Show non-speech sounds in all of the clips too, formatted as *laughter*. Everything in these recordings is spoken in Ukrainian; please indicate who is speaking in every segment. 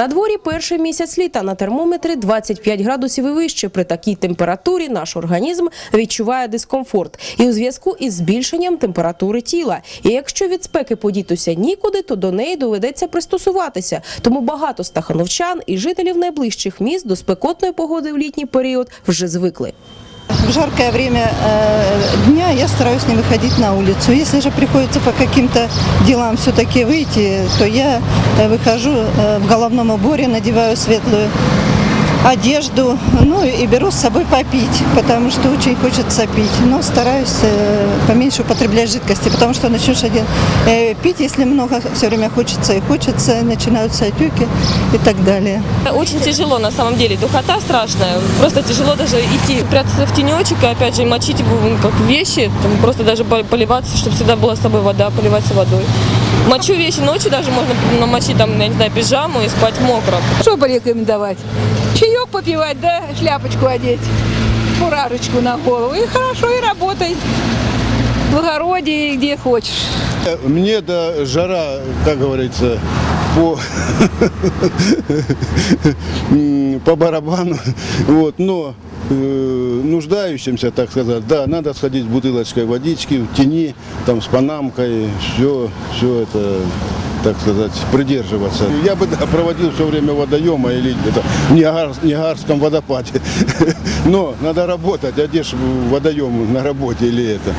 Speaker 1: На дворі перший місяць літа на термометрі 25 градусів і вище. При такій температурі наш організм відчуває дискомфорт і у зв'язку із збільшенням температури тіла. І якщо від спеки подітися нікуди, то до неї доведеться пристосуватися. Тому багато стахановчан і жителів найближчих міст до спекотної погоди в літній період вже звикли.
Speaker 2: В жаркое время э, дня я стараюсь не выходить на улицу. Если же приходится по каким-то делам все-таки выйти, то я э, выхожу э, в головном уборе, надеваю светлую одежду, ну и беру с собой попить, потому что очень хочется пить. Но стараюсь э, поменьше употреблять жидкости, потому что начнешь один э, пить, если много все время хочется и хочется, начинаются отеки и так далее.
Speaker 3: Очень тяжело на самом деле, духота страшная, просто тяжело даже идти, прятаться в тенечек и опять же мочить как вещи, там, просто даже по- поливаться, чтобы всегда была с собой вода, поливаться водой. Мочу вещи ночью даже можно намочить там, я не знаю, пижаму и спать мокро.
Speaker 4: Что порекомендовать? Чаек попивать, да шляпочку одеть, фуражечку на голову. И хорошо, и работай. В огороде, где хочешь.
Speaker 5: Мне да жара, как говорится, по, *laughs* по барабану, вот, но э, нуждающимся, так сказать, да, надо сходить с бутылочкой водички в тени, там с панамкой, все, все это, так сказать, придерживаться. Я бы да, проводил все время водоема или это, в Ниагар- Ниагарском водопаде. *laughs* Но надо работать, а где ж водоем на работе или это.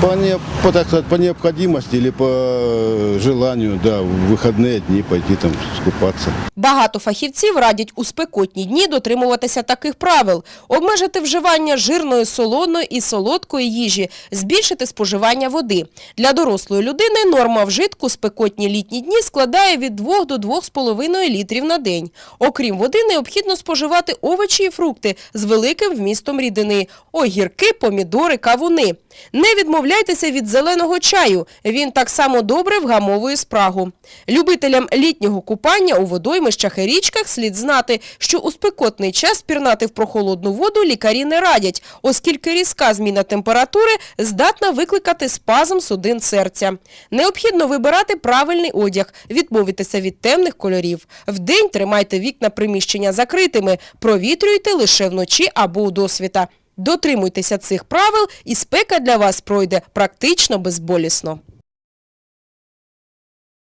Speaker 5: По, не, по, так сказать, по необходимости или по э, желанию, да, в выходные дни пойти там скупаться.
Speaker 1: Багато фахівців радять у спекотні дні дотримуватися таких правил: обмежити вживання жирної, солоної і солодкої їжі, збільшити споживання води. Для дорослої людини норма вжитку спекотні літні дні складає від 2 до 2,5 літрів на день. Окрім води, необхідно споживати овочі і фрукти з великим вмістом рідини, огірки, помідори, кавуни. Не відмовляйтеся від зеленого чаю. Він так само добре вгамовує спрагу. Любителям літнього купання у водоймищах і річках слід знати, що у спекотний час пірнати в прохолодну воду лікарі не радять, оскільки різка зміна температури здатна викликати спазм судин серця. Необхідно вибирати правильний одяг, відмовитися від темних кольорів. Вдень тримайте вікна приміщення закритими, провітрюйте лише вночі або у досвіта. Дотримуйтеся цих правил, і спека для вас пройде практично безболісно.